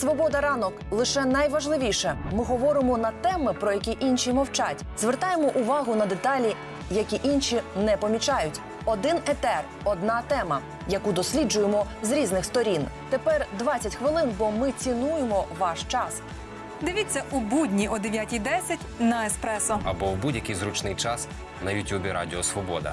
Свобода ранок лише найважливіше. Ми говоримо на теми, про які інші мовчать. Звертаємо увагу на деталі, які інші не помічають. Один етер, одна тема, яку досліджуємо з різних сторін. Тепер 20 хвилин, бо ми цінуємо ваш час. Дивіться у будні о 9.10 на Еспресо. або в будь-який зручний час на Ютубі Радіо Свобода.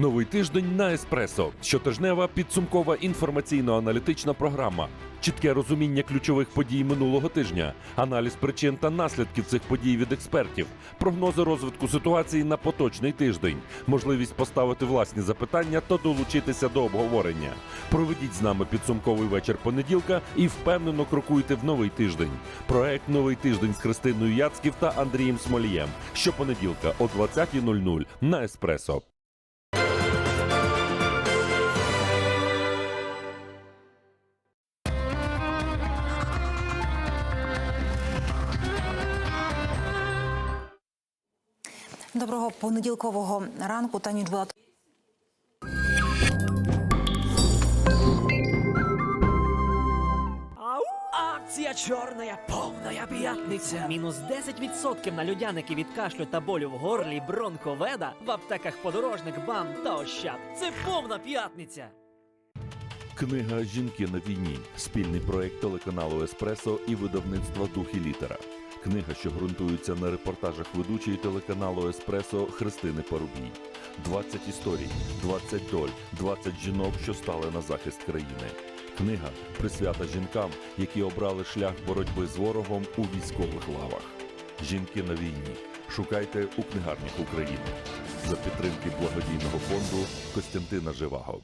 Новий тиждень на Еспресо. Щотижнева підсумкова інформаційно-аналітична програма. Чітке розуміння ключових подій минулого тижня, аналіз причин та наслідків цих подій від експертів, прогнози розвитку ситуації на поточний тиждень, можливість поставити власні запитання та долучитися до обговорення. Проведіть з нами підсумковий вечір понеділка і впевнено крокуйте в новий тиждень. Проект Новий тиждень з Христиною Яцьків та Андрієм Смолієм. Щопонеділка о 20.00 на Еспресо. Доброго понеділкового ранку. Та ніч була Акція чорная повная п'ятниця. Мінус 10% на людяники від кашлю та болю в горлі бронховеда в аптеках подорожник БАМ та Ощад. Це повна п'ятниця. Книга Жінки на війні спільний проект телеканалу Еспресо і видавництва Дух і літера. Книга, що ґрунтується на репортажах ведучої телеканалу Еспресо Христини Парубій. 20 історій, 20 доль, 20 жінок, що стали на захист країни. Книга присвята жінкам, які обрали шлях боротьби з ворогом у військових лавах. Жінки на війні. Шукайте у книгарнях України за підтримки благодійного фонду Костянтина Живаго.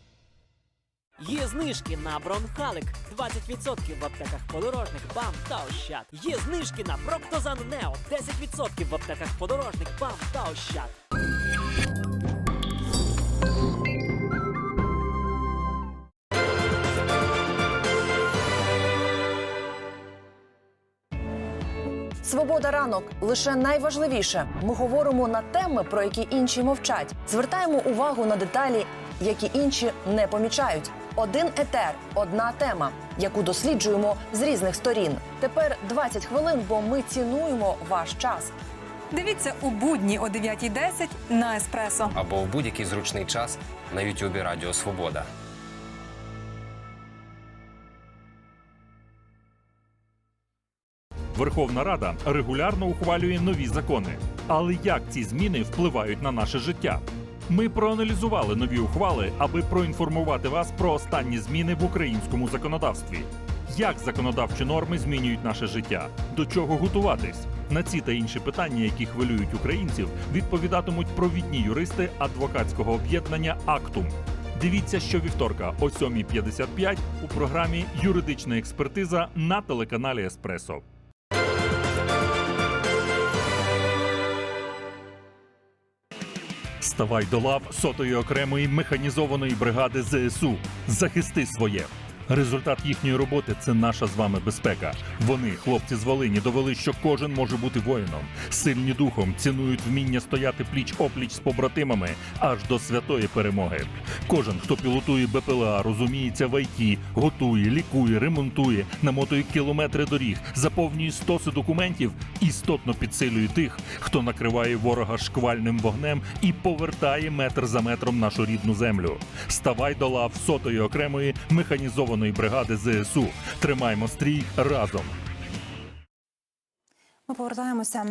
Є знижки на бронхалик 20% в аптеках подорожник БАМ та Ощад. Є знижки на Проктозан Нео 10% в аптеках подорожник БАМ та Ощад. Свобода ранок лише найважливіше. Ми говоримо на теми, про які інші мовчать. Звертаємо увагу на деталі, які інші не помічають. Один етер, одна тема, яку досліджуємо з різних сторін. Тепер 20 хвилин, бо ми цінуємо ваш час. Дивіться у будні о 9.10 на Еспресо. або в будь-який зручний час на Ютубі Радіо Свобода. Верховна Рада регулярно ухвалює нові закони. Але як ці зміни впливають на наше життя? Ми проаналізували нові ухвали, аби проінформувати вас про останні зміни в українському законодавстві. Як законодавчі норми змінюють наше життя? До чого готуватись? На ці та інші питання, які хвилюють українців, відповідатимуть провідні юристи адвокатського об'єднання Актум. Дивіться щовівторка о 7.55 у програмі Юридична експертиза на телеканалі Еспресо. Ставай до лав сотої окремої механізованої бригади ЗСУ. Захисти своє. Результат їхньої роботи це наша з вами безпека. Вони, хлопці з Волині, довели, що кожен може бути воїном. Сильні духом цінують вміння стояти пліч опліч з побратимами аж до святої перемоги. Кожен, хто пілотує БПЛА, розуміється в ІТ, готує, лікує, ремонтує, намотує кілометри доріг, заповнює стоси документів, істотно підсилює тих, хто накриває ворога шквальним вогнем і повертає метр за метром нашу рідну землю. Ставай до лав сотої окремої механізованої бригади ЗСУ. Тримаємо стрій разом. ми повертаємося.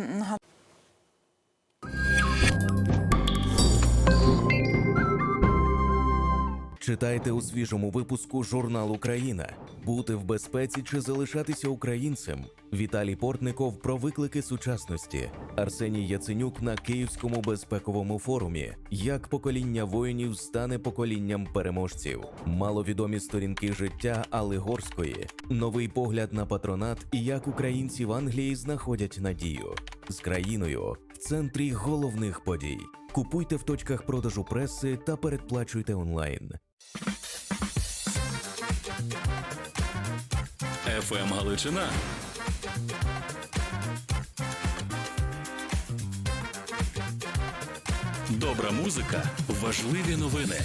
Читайте у свіжому випуску журнал Україна. Бути в безпеці чи залишатися українцем. Віталій Портников про виклики сучасності. Арсеній Яценюк на Київському безпековому форумі. Як покоління воїнів стане поколінням переможців. Маловідомі сторінки життя Алли Горської. Новий погляд на патронат і як українці в Англії знаходять надію з країною в центрі головних подій. Купуйте в точках продажу преси та передплачуйте онлайн. ФМ Галичина. Добра музика, важливі новини.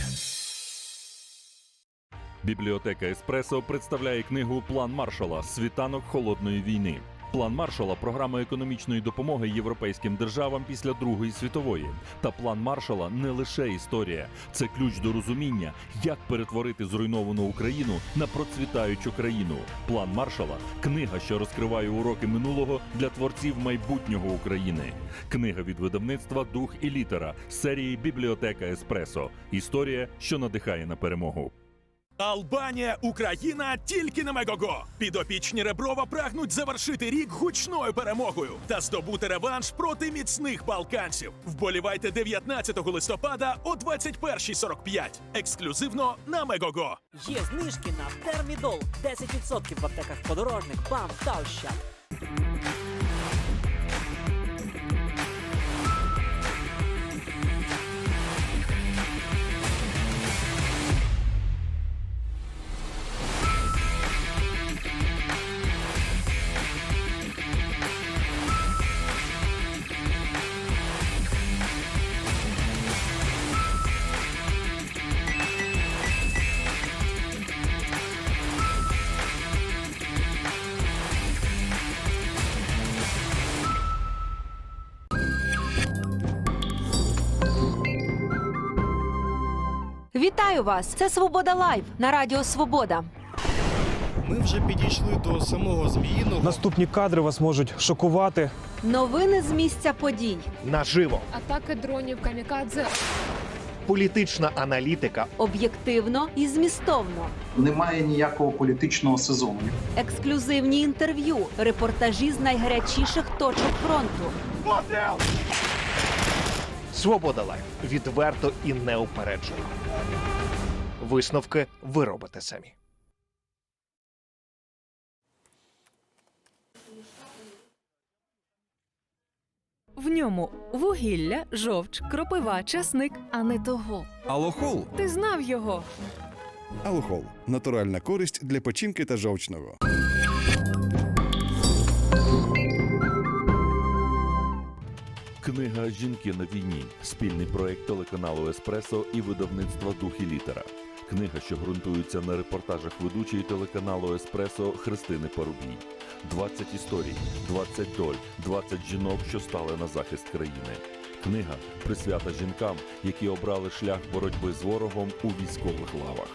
Бібліотека Еспресо представляє книгу План Маршала Світанок холодної війни. План Маршала програма економічної допомоги європейським державам після Другої світової. Та план Маршала не лише історія, це ключ до розуміння, як перетворити зруйновану Україну на процвітаючу країну. План Маршала книга, що розкриває уроки минулого для творців майбутнього України. Книга від видавництва Дух і літера серії Бібліотека Еспресо. Історія, що надихає на перемогу. Албанія, Україна тільки на Мегого. Підопічні Реброва прагнуть завершити рік гучною перемогою та здобути реванш проти міцних балканців. Вболівайте 19 листопада о 21.45. Ексклюзивно на Мегого. Є знижки на термідол 10% в аптеках подорожник, бам та ощад. Вітаю вас! Це Свобода Лайв на Радіо Свобода. Ми вже підійшли до самого Зміїного. Наступні кадри вас можуть шокувати. Новини з місця подій. Наживо. Атака дронів камікадзе. Політична аналітика. Об'єктивно і змістовно. Немає ніякого політичного сезону. Ексклюзивні інтерв'ю, репортажі з найгарячіших точок фронту. Свобода лайф. Відверто і неупереджено. Висновки ви робите самі. В ньому вугілля, жовч, кропива, часник, а не того. Алохол. Ти знав його. Алохол натуральна користь для печінки та жовчного. Книга Жінки на війні спільний проект телеканалу Еспресо і видавництва Дух і літера. Книга, що ґрунтується на репортажах ведучої телеканалу Еспресо Христини Парубій. 20 історій, 20 доль, 20 жінок, що стали на захист країни. Книга присвята жінкам, які обрали шлях боротьби з ворогом у військових лавах.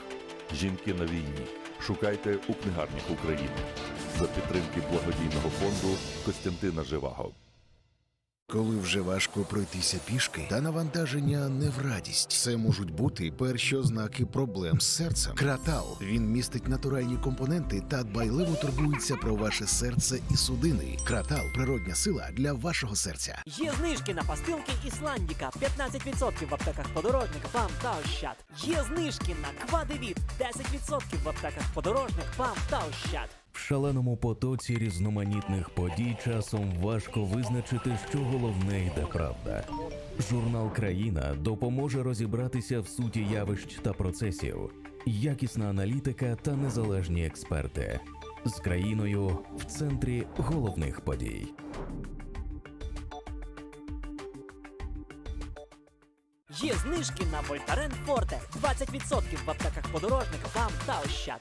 Жінки на війні. Шукайте у книгарнях України за підтримки благодійного фонду Костянтина Живаго. Коли вже важко пройтися пішки, та навантаження не в радість. Це можуть бути перші ознаки проблем з серцем. Кратал він містить натуральні компоненти та дбайливо турбується про ваше серце і судини. Кратал природня сила для вашого серця. Є знижки на пастилки Ісландіка 15% в аптеках подорожник, бам та ощад. Є знижки на квадевіт 10% в аптеках подорожник, бам та ощад. В шаленому потоці різноманітних подій часом важко визначити, що головне йде правда. Журнал Країна допоможе розібратися в суті явищ та процесів, якісна аналітика та незалежні експерти з країною в центрі головних подій. Є знижки на Вольтарен Форте 20% в аптеках подорожник, бам та ощад.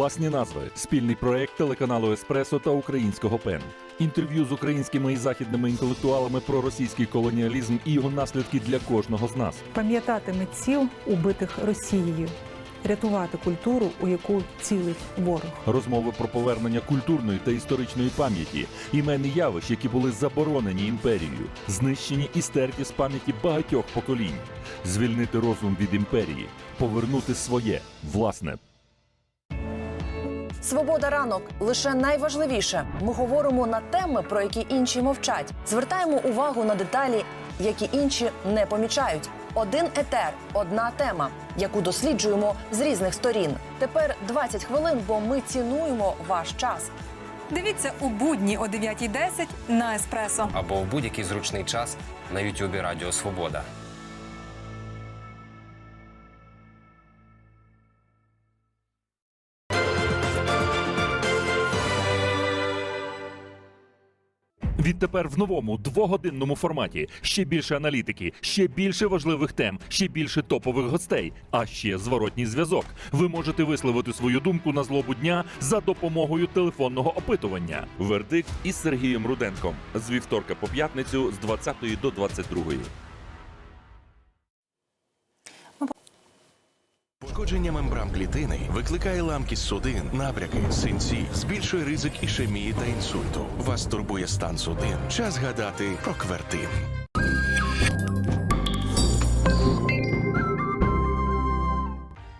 Власні назви спільний проект телеканалу Еспресо та українського ПЕН. Інтерв'ю з українськими і західними інтелектуалами про російський колоніалізм і його наслідки для кожного з нас. Пам'ятати митців, убитих Росією, рятувати культуру, у яку цілить ворог. Розмови про повернення культурної та історичної пам'яті, імен і явищ, які були заборонені імперією, знищені і стерті з пам'яті багатьох поколінь, звільнити розум від імперії, повернути своє власне. Свобода ранок лише найважливіше. Ми говоримо на теми, про які інші мовчать. Звертаємо увагу на деталі, які інші не помічають. Один етер, одна тема, яку досліджуємо з різних сторін. Тепер 20 хвилин, бо ми цінуємо ваш час. Дивіться у будні о 9.10 на Еспресо. Або в будь-який зручний час на Ютубі Радіо Свобода. Відтепер в новому двогодинному форматі ще більше аналітики, ще більше важливих тем, ще більше топових гостей, а ще зворотній зв'язок. Ви можете висловити свою думку на злобу дня за допомогою телефонного опитування. Вердикт із Сергієм Руденком з вівторка по п'ятницю з 20 до 22. Пошкодження мембран клітини викликає ламкість судин, набряки, синці, збільшує ризик ішемії та інсульту. Вас турбує стан судин. Час гадати про квертин.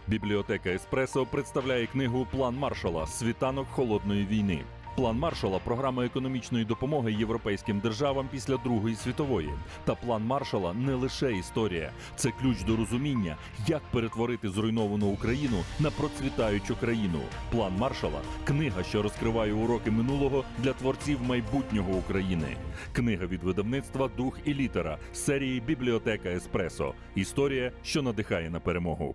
Бібліотека Еспресо представляє книгу План Маршала Світанок холодної війни. План Маршала програма економічної допомоги європейським державам після Другої світової. Та план Маршала не лише історія, це ключ до розуміння, як перетворити зруйновану Україну на процвітаючу країну. План Маршала книга, що розкриває уроки минулого для творців майбутнього України. Книга від видавництва Дух і літера серії Бібліотека Еспресо. Історія, що надихає на перемогу.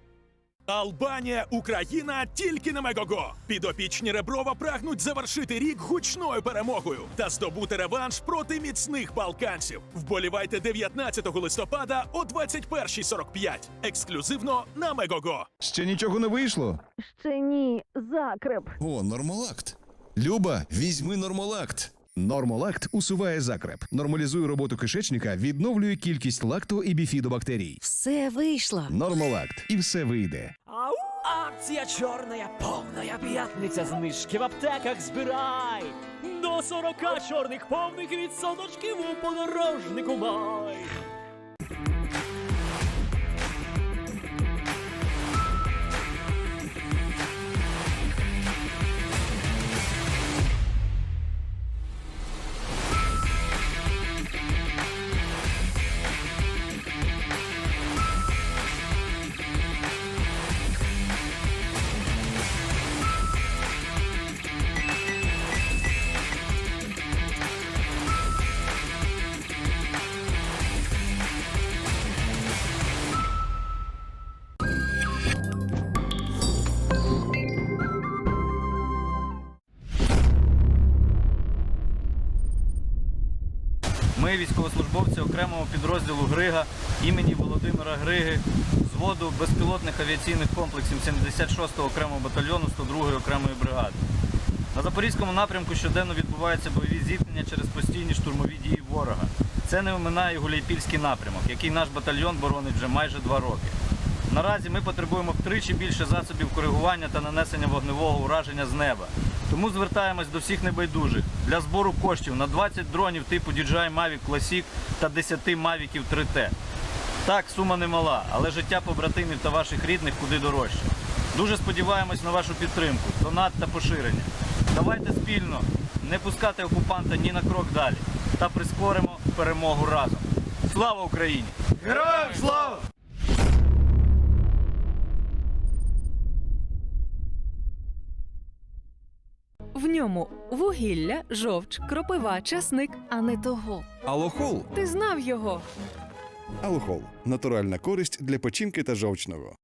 Албанія, Україна тільки на Мегого. Підопічні Реброва прагнуть завершити рік гучною перемогою та здобути реванш проти міцних балканців. Вболівайте 19 листопада о 21.45. Ексклюзивно на Мегого. Ще нічого не вийшло? Ще ні, закреп. О, нормолакт. Люба, візьми нормолакт. Нормолакт усуває закреп, нормалізує роботу кишечника, відновлює кількість лакту і біфідобактерій. Все вийшло. Нормолакт, і все вийде. Ау! Акція чорна, повна п'ятниця. Знижки в аптеках збирай. До 40 чорних повних від відсоточків у подорожнику май. Ми, військовослужбовці окремого підрозділу Грига імені Володимира Григи, зводу безпілотних авіаційних комплексів 76-го окремого батальйону 102-ї окремої бригади. На Запорізькому напрямку щоденно відбуваються бойові зіткнення через постійні штурмові дії ворога. Це не оминає Гуляйпільський напрямок, який наш батальйон боронить вже майже два роки. Наразі ми потребуємо втричі більше засобів коригування та нанесення вогневого ураження з неба. Тому звертаємось до всіх небайдужих для збору коштів на 20 дронів типу DJI Mavic Classic та 10 Mavic 3T. Так, сума немала, але життя побратимів та ваших рідних куди дорожче. Дуже сподіваємось на вашу підтримку, донат та поширення. Давайте спільно не пускати окупанта ні на крок далі та прискоримо перемогу разом. Слава Україні! Героям слава! Ньому вугілля, жовч, кропива, часник, а не того. Алохол. Ти знав його. Алохол натуральна користь для печінки та жовчного.